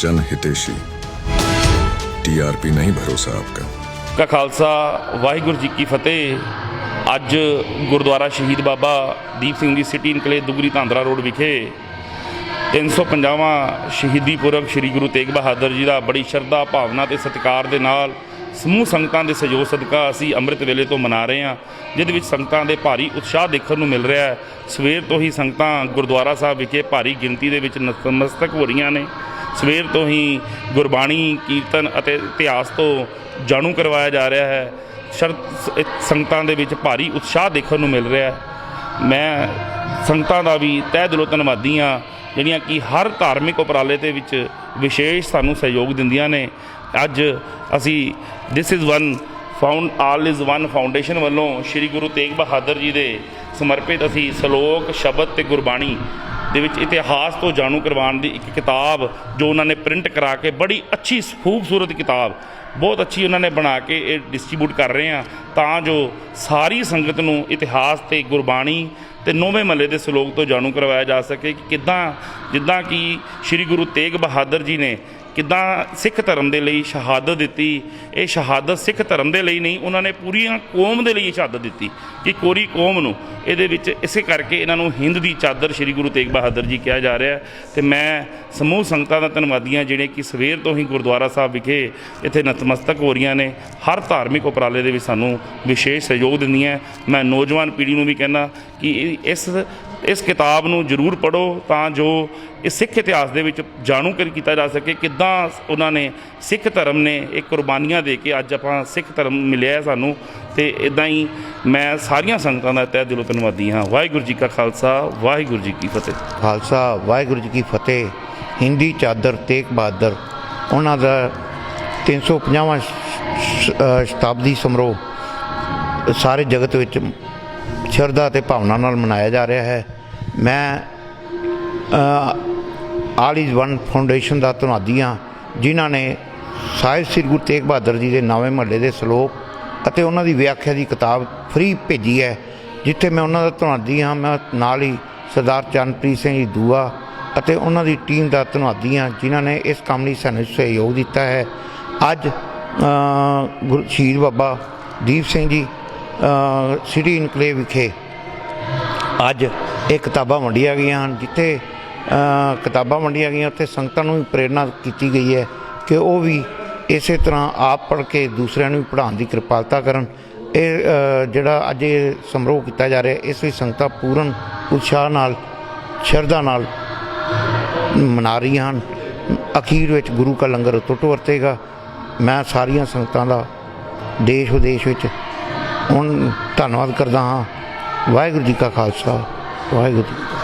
जन हितेशी टीआरपी नहीं भरोसा आपका ਕਾ ਖਾਲਸਾ ਵਾਹਿਗੁਰੂ ਜੀ ਕੀ ਫਤਿਹ ਅੱਜ ਗੁਰਦੁਆਰਾ ਸ਼ਹੀਦ Baba Deep Singh ji city enclave Dugri Dhandra road ਵਿਖੇ 350ਵਾਂ ਸ਼ਹੀਦੀ ਪੁਰਬ ਸ੍ਰੀ ਗੁਰੂ ਤੇਗ ਬਹਾਦਰ ਜੀ ਦਾ ਬੜੀ ਸ਼ਰਧਾ ਭਾਵਨਾ ਤੇ ਸਤਿਕਾਰ ਦੇ ਨਾਲ ਸਮੂਹ ਸੰਗਤਾਂ ਦੇ ਸਹਿਯੋਗ ਸਦਕਾ ਅਸੀਂ ਅੰਮ੍ਰਿਤ ਵੇਲੇ ਤੋਂ ਮਨਾ ਰਹੇ ਹਾਂ ਜਿਹਦੇ ਵਿੱਚ ਸੰਗਤਾਂ ਦੇ ਭਾਰੀ ਉਤਸ਼ਾਹ ਦੇਖਣ ਨੂੰ ਮਿਲ ਰਿਹਾ ਹੈ ਸਵੇਰ ਤੋਂ ਹੀ ਸੰਗਤਾਂ ਗੁਰਦੁਆਰਾ ਸਾਹਿਬ ਵਿਖੇ ਭਾਰੀ ਗਿਣਤੀ ਦੇ ਵਿੱਚ ਨਤਮਸਤਕ ਹੋ ਰਹੀਆਂ ਨੇ ਸਵੇਰ ਤੋਂ ਹੀ ਗੁਰਬਾਣੀ, ਕੀਰਤਨ ਅਤੇ ਇਤਿਹਾਸ ਤੋਂ ਜਾਣੂ ਕਰਵਾਇਆ ਜਾ ਰਿਹਾ ਹੈ। ਸ਼ਰ ਸੰਗਤਾਂ ਦੇ ਵਿੱਚ ਭਾਰੀ ਉਤਸ਼ਾਹ ਦੇਖਣ ਨੂੰ ਮਿਲ ਰਿਹਾ ਹੈ। ਮੈਂ ਸੰਗਤਾਂ ਦਾ ਵੀ ਤਹਿ ਦਿਲੋਂ ਧੰਨਵਾਦੀ ਹਾਂ, ਜਿਹੜੀਆਂ ਕਿ ਹਰ ਧਾਰਮਿਕ ਉਪਰਾਲੇ ਦੇ ਵਿੱਚ ਵਿਸ਼ੇਸ਼ ਸਾਨੂੰ ਸਹਿਯੋਗ ਦਿੰਦੀਆਂ ਨੇ। ਅੱਜ ਅਸੀਂ this is one found all is one foundation ਵੱਲੋਂ ਸ੍ਰੀ ਗੁਰੂ ਤੇਗ ਬਹਾਦਰ ਜੀ ਦੇ ਸਮਰਪਿਤ ਅਸੀਂ ਸ਼ਲੋਕ, ਸ਼ਬਦ ਤੇ ਗੁਰਬਾਣੀ ਦੇ ਵਿੱਚ ਇਤਿਹਾਸ ਤੋਂ ਜਾਣੂ ਕਰਵਾਉਣ ਦੀ ਇੱਕ ਕਿਤਾਬ ਜੋ ਉਹਨਾਂ ਨੇ ਪ੍ਰਿੰਟ ਕਰਾ ਕੇ ਬੜੀ ਅੱਛੀ ਖੂਬਸੂਰਤ ਕਿਤਾਬ। ਬਹੁਤ ਅੱਛੀ ਉਹਨਾਂ ਨੇ ਬਣਾ ਕੇ ਇਹ ਡਿਸਟ੍ਰੀਬਿਊਟ ਕਰ ਰਹੇ ਆ ਤਾਂ ਜੋ ਸਾਰੀ ਸੰਗਤ ਨੂੰ ਇਤਿਹਾਸ ਤੇ ਗੁਰਬਾਣੀ ਤੇ ਨੌਵੇਂ ਮਹੱਲੇ ਦੇ ਸ਼ਲੋਕ ਤੋਂ ਜਾਣੂ ਕਰਵਾਇਆ ਜਾ ਸਕੇ ਕਿ ਕਿੱਦਾਂ, ਜਿੱਦਾਂ ਕਿ ਸ੍ਰੀ ਗੁਰੂ ਤੇਗ ਬਹਾਦਰ ਜੀ ਨੇ ਕਿੱਦਾਂ ਸਿੱਖ ਧਰਮ ਦੇ ਲਈ ਸ਼ਹਾਦਤ ਦਿੱਤੀ। ਇਹ ਸ਼ਹਾਦਤ ਸਿੱਖ ਧਰਮ ਦੇ ਲਈ ਨਹੀਂ, ਉਹਨਾਂ ਨੇ ਪੂਰੀਆਂ ਕੌਮ ਦੇ ਲਈ ਸ਼ਹਾਦਤ ਦਿੱਤੀ ਕਿ ਕੋਰੀ ਕੌਮ ਨੂੰ ਇਹਦੇ ਵਿੱਚ ਇਸੇ ਕਰਕੇ ਇਹਨਾਂ ਨੂੰ ਹਿੰਦ ਦੀ ਚਾਦਰ ਸ੍ਰੀ ਗੁਰੂ ਤੇਗ ਬਹਾਦਰ ਜੀ ਕਿਹਾ ਜਾ ਰਿਹਾ। ਹੈ ਤੇ ਮੈਂ ਸਮੂਹ ਸੰਗਤਾਂ ਦਾ ਧੰਨਵਾਦੀਆਂ ਜਿਹੜੇ ਕਿ ਸਵੇਰ ਤੋਂ ਹੀ ਗੁਰਦੁਆਰਾ ਸਾਹਿਬ ਵਿਖੇ ਇੱਥੇ ਨਤਮਸਤਕ ਹੋ ਰਹੀਆਂ ਨੇ, ਹਰ ਧਾਰਮਿਕ ਉਪਰਾਲੇ ਦੇ ਵਿੱਚ ਸਾਨੂੰ ਵਿਸ਼ੇਸ਼ ਸਹਿਯੋਗ ਦਿੰਦੀਆਂ। ਮੈਂ ਨੌਜਵਾਨ ਪੀੜ੍ਹੀ ਨੂੰ ਵੀ ਕਹਿੰਦਾ ਕਿ ਇਹ- ਇਸ ਇਸ ਕਿਤਾਬ ਨੂੰ ਜ਼ਰੂਰ ਪੜੋ ਤਾਂ ਜੋ ਇਹ ਸਿੱਖ ਇਤਿਹਾਸ ਦੇ ਵਿੱਚ ਜਾਣੂ ਕਰ ਕੀਤਾ ਜਾ ਸਕੇ ਕਿੱਦਾਂ ਉਹਨਾਂ ਨੇ ਸਿੱਖ ਧਰਮ ਨੇ ਇਹ ਕੁਰਬਾਨੀਆਂ ਦੇ ਕੇ ਅੱਜ ਆਪਾਂ ਸਿੱਖ ਧਰਮ ਮਿਲਿਆ ਸਾਨੂੰ। ਤੇ ਇਦਾਂ ਹੀ ਮੈਂ ਸਾਰੀਆਂ ਸੰਗਤਾਂ ਦਾ ਤਹਿ ਦਿਲੋਂ ਧੰਨਵਾਦੀ ਹਾਂ। ਵਾਹਿਗੁਰੂ ਜੀ ਕਾ ਖਾਲਸਾ ਵਾਹਿਗੁਰੂ ਜੀ ਕੀ ਫਤਿਹ। ਖਾਲਸਾ ਵਾਹਿਗੁਰੂ ਜੀ ਕੀ ਫਤਿਹ। ਹਿੰਦੀ ਚਾਦਰ ਤੇਗ ਬਹਾਦਰ ਉਹਨਾਂ ਦਾ 350ਵਾਂ ਸ਼- ਅ, ਸ਼ਤਾਬਦੀ ਸਮਾਰੋਹ ਸਾਰੇ ਜਗਤ ਵਿੱਚ ਸ਼ਰਧਾ ਤੇ ਭਾਵਨਾ ਨਾਲ ਮਨਾਇਆ ਜਾ ਰਿਹਾ ਹੈ। ਮੈਂ ਆਲ ਇਜ਼ ਵਨ ਫਾਊਂਡੇਸ਼ਨ ਦਾ ਧੰਨਵਾਦੀ ਹਾਂ ਜਿਨ੍ਹਾਂ ਨੇ ਸਾਹਿਬ ਸ੍ਰੀ ਗੁਰੂ ਤੇਗ ਬਹਾਦਰ ਜੀ ਦੇ ਨਵੇਂ ਮਹੱਲੇ ਦੇ ਸ਼ਲੋਕ ਅਤੇ ਉਹਨਾਂ ਦੀ ਵਿਆਖਿਆ ਦੀ ਕਿਤਾਬ ਫ੍ਰੀ ਭੇਜੀ ਹੈ ਜਿੱਥੇ ਮੈਂ ਉਹਨਾਂ ਦਾ ਧੰਨਵਾਦੀ ਹਾਂ। ਮੈਂ ਨਾਲ ਹੀ ਸਰਦਾਰ ਚਰਨਪ੍ਰੀਤ ਸਿੰਘ ਜੀ ਦੂਆ ਅਤੇ ਉਹਨਾਂ ਦੀ ਟੀਮ ਦਾ ਧੰਨਵਾਦੀ ਹਾਂ ਜਿਨ੍ਹਾਂ ਨੇ ਇਸ ਕੰਮ ਲਈ ਸਾਨੂੰ ਸਹਿਯੋਗ ਦਿੱਤਾ ਹੈ। ਅੱਜ ਅ, ਗੁਰੂ ਸ਼ਹੀਦ ਬਾਬਾ ਦੀਪ ਸਿੰਘ ਜੀ ਸਿਟੀ ਇਨਕਲੇਵ ਵਿਖੇ ਅੱਜ ਇਹ ਕਿਤਾਬਾਂ ਵੰਡੀਆਂ ਗਈਆਂ ਹਨ, ਜਿੱਥੇ ਕਿਤਾਬਾਂ ਵੰਡੀਆਂ ਗਈਆਂ, ਉੱਥੇ ਸੰਗਤਾਂ ਨੂੰ ਵੀ ਪ੍ਰੇਰਣਾ ਕੀਤੀ ਗਈ ਹੈ ਕਿ ਉਹ ਵੀ ਇਸੇ ਤਰ੍ਹਾਂ ਆਪ ਪੜ੍ਹ ਕੇ ਦੂਸਰਿਆਂ ਨੂੰ ਵੀ ਪੜ੍ਹਾਉਣ ਦੀ ਕਿਰਪਾਲਤਾ ਕਰਨ। ਇਹ ਜਿਹੜਾ ਅੱਜ ਇਹ ਸਮਾਰੋਹ ਕੀਤਾ ਜਾ ਰਿਹਾ, ਇਸ ਵਿੱਚ ਸੰਗਤਾਂ ਪੂਰਨ ਉਤਸ਼ਾਹ ਨਾਲ, ਸ਼ਰਧਾ ਨਾਲ ਮਨਾ ਰਹੀਆਂ ਹਨ। ਅਖੀਰ ਵਿੱਚ ਗੁਰੂ ਕਾ ਲੰਗਰ ਟੁੱਟ ਵਰਤੇਗਾ। ਮੈਂ ਸਾਰੀਆਂ ਸੰਗਤਾਂ ਦਾ ਦੇਸ਼ ਵਿਦੇਸ਼ ਵਿੱਚ ਹੁਣ ਧੰਨਵਾਦ ਕਰਦਾ ਹਾਂ ਵਾਹਿਗੁਰੂ ਜੀ ਕਾ ਖਾਲਸਾ ਵਾਹਿਗੁਰੂ ਜੀ